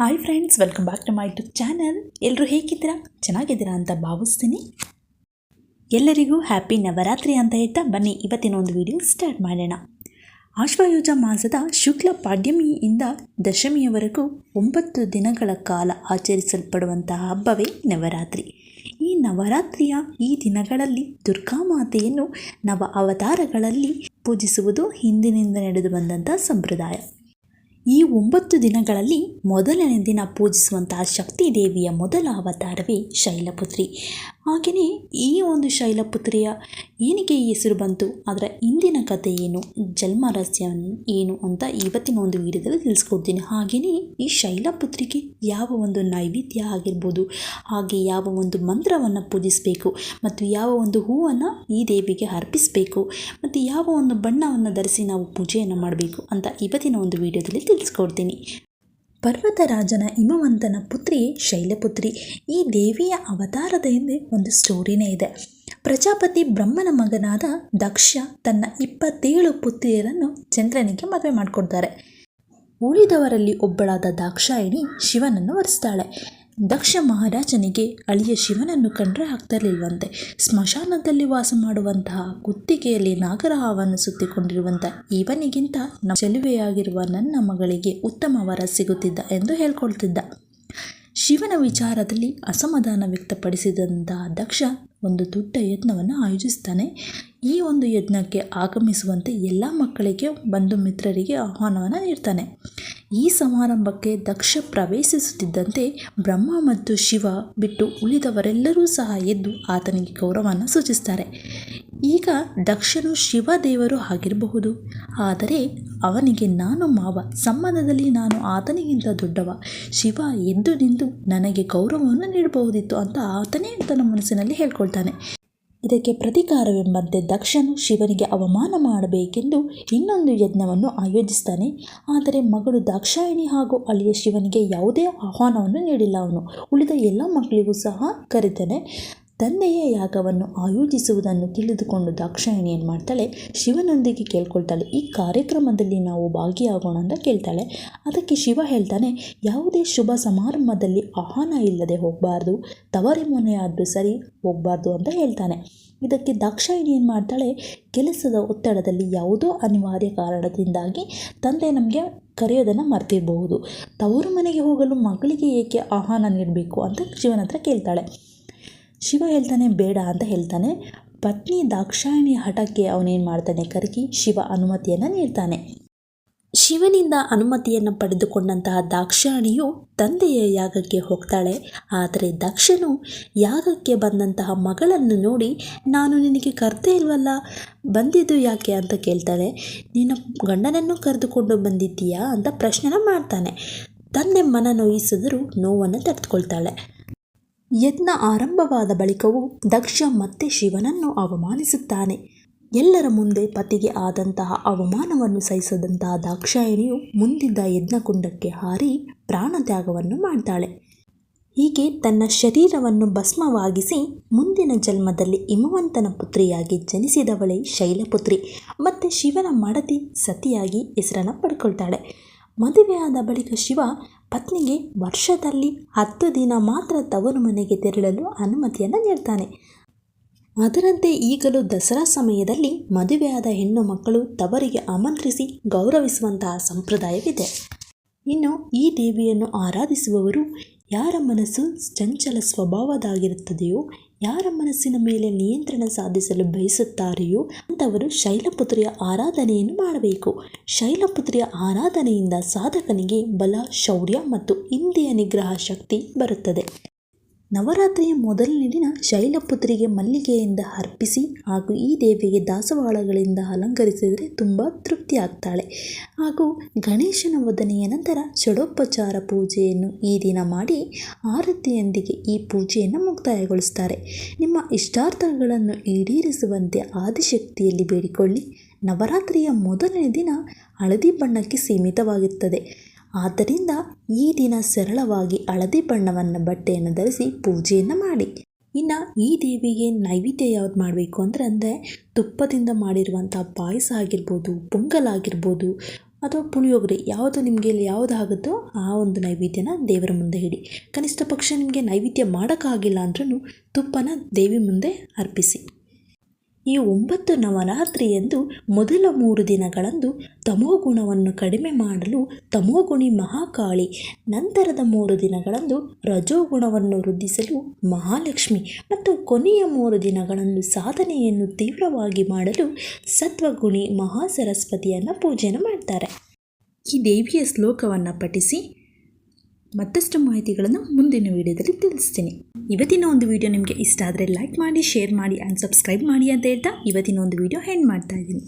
Hi friends welcome back to my YouTube channel ಎಲ್ಲರೂ ಹೇಗಿದ್ದೀರಾ? ಚೆನ್ನಾಗಿದ್ದೀರಾ ಅಂತ ಭಾವಿಸ್ತೀನಿ. ಎಲ್ಲರಿಗೂ ಹ್ಯಾಪಿ ನವರಾತ್ರಿ ಅಂತ ಹೇಳ್ತಾ ಬನ್ನಿ, ಇವತ್ತಿನ ಒಂದು ವಿಡಿಯೋ ಸ್ಟಾರ್ಟ್ ಮಾಡೋಣ. ಆಶ್ವಯುಜ ಮಾಸದ ಶುಕ್ಲ ಪಾಡ್ಯಮಿಯಿಂದ ದಶಮಿಯವರೆಗೂ ಒಂಬತ್ತು ದಿನಗಳ ಕಾಲ ಆಚರಿಸಲ್ಪಡುವಂತಹ ಹಬ್ಬವೇ ನವರಾತ್ರಿ. ಈ ನವರಾತ್ರಿಯ ಈ ದಿನಗಳಲ್ಲಿ ದುರ್ಗಾ ಮಾತೆಯನ್ನು ನವ ಅವತಾರಗಳಲ್ಲಿ ಪೂಜಿಸುವುದು ಹಿಂದಿನಿಂದ ನಡೆದು ಬಂದಂಥ ಸಂಪ್ರದಾಯ. ಈ ಒಂಬತ್ತು ದಿನಗಳಲ್ಲಿ ಮೊದಲನೇ ದಿನ ಪೂಜಿಸುವಂತಹ ಶಕ್ತಿ ದೇವಿಯ ಮೊದಲ ಅವತಾರವೇ ಶೈಲಪುತ್ರಿ. ಹಾಗೆಯೇ ಈ ಒಂದು ಶೈಲಪುತ್ರಿಯ ಏನಕ್ಕೆ ಈ ಹೆಸರು ಬಂತು, ಅದರ ಇಂದಿನ ಕಥೆ ಏನು, ಜನ್ಮ ರಹಸ್ಯ ಏನು ಅಂತ ಇವತ್ತಿನ ಒಂದು ವಿಡಿಯೋದಲ್ಲಿ ತಿಳಿಸ್ಕೊಡ್ತೀನಿ. ಹಾಗೆಯೇ ಈ ಶೈಲಪುತ್ರಿಗೆ ಯಾವ ಒಂದು ನೈವೇದ್ಯ ಆಗಿರ್ಬೋದು, ಹಾಗೆ ಯಾವ ಒಂದು ಮಂತ್ರವನ್ನು ಪೂಜಿಸಬೇಕು, ಮತ್ತು ಯಾವ ಒಂದು ಹೂವನ್ನು ಈ ದೇವಿಗೆ ಅರ್ಪಿಸಬೇಕು, ಮತ್ತು ಯಾವ ಒಂದು ಬಣ್ಣವನ್ನು ಧರಿಸಿ ನಾವು ಪೂಜೆಯನ್ನು ಮಾಡಬೇಕು ಅಂತ ಇವತ್ತಿನ ಒಂದು ವಿಡಿಯೋದಲ್ಲಿ ತಿಳಿಸ್ಕೊಡ್ತೀನಿ. ಪರ್ವತರಾಜನ ಹಿಮವಂತನ ಪುತ್ರಿ ಶೈಲಪುತ್ರಿ. ಈ ದೇವಿಯ ಅವತಾರದ ಹಿಂದೆ ಒಂದು ಸ್ಟೋರಿನೇ ಇದೆ. ಪ್ರಜಾಪತಿ ಬ್ರಹ್ಮನ ಮಗನಾದ ದಕ್ಷ ತನ್ನ ಇಪ್ಪತ್ತೇಳು ಪುತ್ರಿಯರನ್ನು ಚಂದ್ರನಿಗೆ ಮದುವೆ ಮಾಡಿಕೊಡ್ತಾರೆ. ಉಳಿದವರಲ್ಲಿ ಒಬ್ಬಳಾದ ದಾಕ್ಷಾಯಿಣಿ ಶಿವನನ್ನು ವರಿಸ್ತಾಳೆ. ದಕ್ಷ ಮಹಾರಾಜನಿಗೆ ಅಳಿಯ ಶಿವನನ್ನು ಕಂಡ್ರೆ ಆಗ್ತಿರ್ಲಿಲ್ವಂತೆ. ಸ್ಮಶಾನದಲ್ಲಿ ವಾಸ ಮಾಡುವಂತಹ ಕುತ್ತಿಗೆಯಲ್ಲಿ ನಾಗರಹಾವನ್ನು ಸುತ್ತಿಕೊಂಡಿರುವಂಥ ಇವನಿಗಿಂತ ಚಲುವೆಯಾಗಿರುವ ನನ್ನ ಮಗಳಿಗೆ ಉತ್ತಮ ವರ ಸಿಗುತ್ತಿದ್ದ ಎಂದು ಹೇಳ್ಕೊಳ್ತಿದ್ದ. ಶಿವನ ವಿಚಾರದಲ್ಲಿ ಅಸಮಾಧಾನ ವ್ಯಕ್ತಪಡಿಸಿದಂತಹ ದಕ್ಷ ಒಂದು ದೊಡ್ಡ ಯತ್ನವನ್ನು ಆಯೋಜಿಸ್ತಾನೆ. ಈ ಒಂದು ಯಜ್ಞಕ್ಕೆ ಆಗಮಿಸುವಂತೆ ಎಲ್ಲ ಮಕ್ಕಳಿಗೆ ಬಂಧು ಮಿತ್ರರಿಗೆ ಆಹ್ವಾನವನ್ನು ನೀಡ್ತಾನೆ. ಈ ಸಮಾರಂಭಕ್ಕೆ ದಕ್ಷ ಪ್ರವೇಶಿಸುತ್ತಿದ್ದಂತೆ ಬ್ರಹ್ಮ ಮತ್ತು ಶಿವ ಬಿಟ್ಟು ಉಳಿದವರೆಲ್ಲರೂ ಸಹ ಎದ್ದು ಆತನಿಗೆ ಗೌರವವನ್ನು ಸೂಚಿಸ್ತಾರೆ. ಈಗ ದಕ್ಷನು ಶಿವ ದೇವರು ಆಗಿರಬಹುದು. ಆದರೆ ಅವನಿಗೆ ನಾನು ಮಾವ, ಸಂಬಂಧದಲ್ಲಿ ನಾನು ಆತನಿಗಿಂತ ದೊಡ್ಡವ. ಶಿವ ಎದ್ದು ನಿಂತು ನನಗೆ ಗೌರವವನ್ನು ನೀಡಬಹುದಿತ್ತು ಅಂತ ಆತನೇ ತನ್ನ ಮನಸ್ಸಿನಲ್ಲಿ ಹೇಳ್ಕೊಳ್ತಾನೆ. ಇದಕ್ಕೆ ಪ್ರತೀಕಾರವೆಂಬಂತೆ ದಕ್ಷನು ಶಿವನಿಗೆ ಅವಮಾನ ಮಾಡಬೇಕೆಂದು ಇನ್ನೊಂದು ಯಜ್ಞವನ್ನು ಆಯೋಜಿಸ್ತಾನೆ. ಆದರೆ ಮಗಳು ದಾಕ್ಷಾಯಿಣಿ ಹಾಗೂ ಅಳಿಯ ಶಿವನಿಗೆ ಯಾವುದೇ ಆಹ್ವಾನವನ್ನು ನೀಡಿಲ್ಲ ಅವನು. ಉಳಿದ ಎಲ್ಲ ಮಕ್ಕಳಿಗೂ ಸಹ ಕರೀತಾನೆ. ತಂದೆಯ ಯಾಗವನ್ನು ಆಯೋಜಿಸುವುದನ್ನು ತಿಳಿದುಕೊಂಡು ದಾಕ್ಷಾಯಿಣಿ ಏನು ಮಾಡ್ತಾಳೆ? ಶಿವನೊಂದಿಗೆ ಕೇಳ್ಕೊಳ್ತಾಳೆ. ಈ ಕಾರ್ಯಕ್ರಮದಲ್ಲಿ ನಾವು ಭಾಗಿಯಾಗೋಣ ಅಂತ ಕೇಳ್ತಾಳೆ. ಅದಕ್ಕೆ ಶಿವ ಹೇಳ್ತಾನೆ, ಯಾವುದೇ ಶುಭ ಸಮಾರಂಭದಲ್ಲಿ ಆಹ್ವಾನ ಇಲ್ಲದೆ ಹೋಗಬಾರ್ದು. ತವರಿ ಮನೆಯಾದರೂ ಸರಿ ಹೋಗಬಾರ್ದು ಅಂತ ಹೇಳ್ತಾನೆ. ಇದಕ್ಕೆ ದಾಕ್ಷಾಯಿಣಿ ಏನು ಮಾಡ್ತಾಳೆ? ಕೆಲಸದ ಒತ್ತಡದಲ್ಲಿ ಯಾವುದೋ ಅನಿವಾರ್ಯ ಕಾರಣದಿಂದಾಗಿ ತಂದೆ ನಮಗೆ ಕರೆಯೋದನ್ನು ಮರ್ತಿರಬಹುದು. ತವರು ಮನೆಗೆ ಹೋಗಲು ಮಗಳಿಗೆ ಏಕೆ ಆಹ್ವಾನ ನೀಡಬೇಕು ಅಂತ ಶಿವನ ಹತ್ರ ಕೇಳ್ತಾಳೆ. ಶಿವ ಹೇಳ್ತಾನೆ, ಬೇಡ ಅಂತ ಹೇಳ್ತಾನೆ. ಪತ್ನಿ ದಾಕ್ಷಾಯಣಿ ಹಠಕ್ಕೆ ಅವನೇನು ಮಾಡ್ತಾನೆ ಕರಗಿ, ಶಿವ ಅನುಮತಿಯನ್ನು ನೀಡ್ತಾನೆ. ಶಿವನಿಂದ ಅನುಮತಿಯನ್ನು ಪಡೆದುಕೊಂಡಂತಹ ದಾಕ್ಷಾಯಣಿಯು ತಂದೆಯ ಯಾಗಕ್ಕೆ ಹೋಗ್ತಾಳೆ. ಆದರೆ ದಕ್ಷನು ಯಾಗಕ್ಕೆ ಬಂದಂತಹ ಮಗಳನ್ನು ನೋಡಿ, ನಾನು ನಿನಗೆ ಕರ್ತೇ ಇಲ್ವಲ್ಲ, ಬಂದಿದ್ದು ಯಾಕೆ? ಅಂತ ಕೇಳ್ತಾಳೆ. ನಿನ್ನ ಗಂಡನನ್ನು ಕರೆದುಕೊಂಡು ಬಂದಿದ್ದೀಯಾ? ಅಂತ ಪ್ರಶ್ನೆನ ಮಾಡ್ತಾನೆ. ತಂದೆ ಮನ ನೋಯಿಸಿದರೂ ನೋವನ್ನು ತಡೆದುಕೊಳ್ತಾಳೆ. ಯಜ್ಞ ಆರಂಭವಾದ ಬಳಿಕವೂ ದಕ್ಷ ಮತ್ತೆ ಶಿವನನ್ನು ಅವಮಾನಿಸುತ್ತಾನೆ. ಎಲ್ಲರ ಮುಂದೆ ಪತಿಗೆ ಆದಂತಹ ಅವಮಾನವನ್ನು ಸಹಿಸದಂತಹ ದಾಕ್ಷಾಯಣಿಯು ಮುಂದಿದ್ದ ಯಜ್ಞಕುಂಡಕ್ಕೆ ಹಾರಿ ಪ್ರಾಣತ್ಯಾಗವನ್ನು ಮಾಡ್ತಾಳೆ. ಹೀಗೆ ತನ್ನ ಶರೀರವನ್ನು ಭಸ್ಮವಾಗಿಸಿ ಮುಂದಿನ ಜನ್ಮದಲ್ಲಿ ಹಿಮವಂತನ ಪುತ್ರಿಯಾಗಿ ಜನಿಸಿದವಳೆ ಶೈಲಪುತ್ರಿ. ಮತ್ತು ಶಿವನ ಮಡದಿ ಸತಿಯಾಗಿ ಹೆಸರನ್ನು ಪಡ್ಕೊಳ್ತಾಳೆ. ಮದುವೆಯಾದ ಬಳಿಕ ಶಿವ ಪತ್ನಿಗೆ ವರ್ಷದಲ್ಲಿ ಹತ್ತು ದಿನ ಮಾತ್ರ ತವರು ಮನೆಗೆ ತೆರಳಲು ಅನುಮತಿಯನ್ನು ನೀಡ್ತಾನೆ. ಅದರಂತೆ ಈಗಲೂ ದಸರಾ ಸಮಯದಲ್ಲಿ ಮದುವೆಯಾದ ಹೆಣ್ಣು ಮಕ್ಕಳು ತವರಿಗೆ ಆಮಂತ್ರಿಸಿ ಗೌರವಿಸುವಂತಹ ಸಂಪ್ರದಾಯವಿದೆ. ಇನ್ನು ಈ ದೇವಿಯನ್ನು ಆರಾಧಿಸುವವರು ಯಾರ ಮನಸ್ಸು ಚಂಚಲ ಸ್ವಭಾವದಾಗಿರುತ್ತದೆಯೋ, ಯಾರ ಮನಸ್ಸಿನ ಮೇಲೆ ನಿಯಂತ್ರಣ ಸಾಧಿಸಲು ಬಯಸುತ್ತಾರೆಯೋ, ಅಂಥವರು ಶೈಲಪುತ್ರಿಯ ಆರಾಧನೆಯನ್ನು ಮಾಡಬೇಕು. ಶೈಲಪುತ್ರಿಯ ಆರಾಧನೆಯಿಂದ ಸಾಧಕನಿಗೆ ಬಲ, ಶೌರ್ಯ ಮತ್ತು ಇಂದ್ರಿಯ ನಿಗ್ರಹ ಶಕ್ತಿ ಬರುತ್ತದೆ. ನವರಾತ್ರಿಯ ಮೊದಲನೇ ದಿನ ಶೈಲಪುತ್ರಿಗೆ ಮಲ್ಲಿಗೆಯಿಂದ ಅರ್ಪಿಸಿ ಹಾಗೂ ಈ ದೇವಿಗೆ ದಾಸವಾಳಗಳಿಂದ ಅಲಂಕರಿಸಿದರೆ ತುಂಬ ತೃಪ್ತಿ ಆಗ್ತಾಳೆ ಹಾಗೂ ಗಣೇಶನ ವದನೆಯ ನಂತರ ಷಡೋಪಚಾರ ಪೂಜೆಯನ್ನು ಈ ದಿನ ಮಾಡಿ ಆರತಿಯೊಂದಿಗೆ ಈ ಪೂಜೆಯನ್ನು ಮುಕ್ತಾಯಗೊಳಿಸ್ತಾರೆ. ನಿಮ್ಮ ಇಷ್ಟಾರ್ಥಗಳನ್ನು ಈಡೇರಿಸುವಂತೆ ಆದಿಶಕ್ತಿಯಲ್ಲಿ ಬೇಡಿಕೊಳ್ಳಿ. ನವರಾತ್ರಿಯ ಮೊದಲನೇ ದಿನ ಹಳದಿ ಬಣ್ಣಕ್ಕೆ ಸೀಮಿತವಾಗಿರುತ್ತದೆ. ಆದ್ದರಿಂದ ಈ ದಿನ ಸರಳವಾಗಿ ಹಳದಿ ಬಣ್ಣವನ್ನು ಬಟ್ಟೆಯನ್ನು ಧರಿಸಿ ಪೂಜೆಯನ್ನು ಮಾಡಿ. ಇನ್ನು ಈ ದೇವಿಗೆ ನೈವೇದ್ಯ ಯಾವ್ದು ಮಾಡಬೇಕು ಅಂದರೆ ಅಂದರೆ ತುಪ್ಪದಿಂದ ಮಾಡಿರುವಂಥ ಪಾಯಸ ಆಗಿರ್ಬೋದು, ಪೊಂಗಲ್ ಆಗಿರ್ಬೋದು ಅಥವಾ ಪುಳಿಯೋಗರೆ ಯಾವುದು ನಿಮಗೆ ಯಾವುದು ಆಗುತ್ತೋ ಆ ಒಂದು ನೈವೇದ್ಯನ ದೇವರ ಮುಂದೆ ಇಡಿ. ಕನಿಷ್ಠ ಪಕ್ಷ ನಿಮಗೆ ನೈವೇದ್ಯ ಮಾಡೋಕ್ಕಾಗಿಲ್ಲ ಅಂದ್ರೂ ತುಪ್ಪನ ದೇವಿ ಮುಂದೆ ಅರ್ಪಿಸಿ. ಈ ಒಂಬತ್ತು ನವರಾತ್ರಿಯಂದು ಮೊದಲ ಮೂರು ದಿನಗಳಂದು ತಮೋಗುಣವನ್ನು ಕಡಿಮೆ ಮಾಡಲು ತಮೋಗುಣಿ ಮಹಾಕಾಳಿ, ನಂತರದ ಮೂರು ದಿನಗಳಂದು ರಜೋಗುಣವನ್ನು ವೃದ್ಧಿಸಲು ಮಹಾಲಕ್ಷ್ಮಿ ಮತ್ತು ಕೊನೆಯ ಮೂರು ದಿನಗಳಂದು ಸಾಧನೆಯನ್ನು ತೀವ್ರವಾಗಿ ಮಾಡಲು ಸತ್ವಗುಣಿ ಮಹಾಸರಸ್ವತಿಯನ್ನು ಪೂಜೆಯನ್ನು ಮಾಡ್ತಾರೆ. ಈ ದೇವಿಯ ಶ್ಲೋಕವನ್ನು ಪಠಿಸಿ ಮತ್ತಷ್ಟು ಮಾಹಿತಿಗಳನ್ನು ಮುಂದಿನ ವಿಡಿಯೋದಲ್ಲಿ ತಿಳಿಸ್ತೀನಿ. ಇವತ್ತಿನ ಒಂದು ವಿಡಿಯೋ ನಿಮಗೆ ಇಷ್ಟ ಆದರೆ ಲೈಕ್ ಮಾಡಿ ಶೇರ್ ಮಾಡಿ ಆ್ಯಂಡ್ ಸಬ್ಸ್ಕ್ರೈಬ್ ಮಾಡಿ ಅಂತ ಹೇಳ್ತಾ ಇವತ್ತಿನ ಒಂದು ವಿಡಿಯೋ ಹೆಂಡ್ ಮಾಡ್ತಾ ಇದ್ದೀನಿ.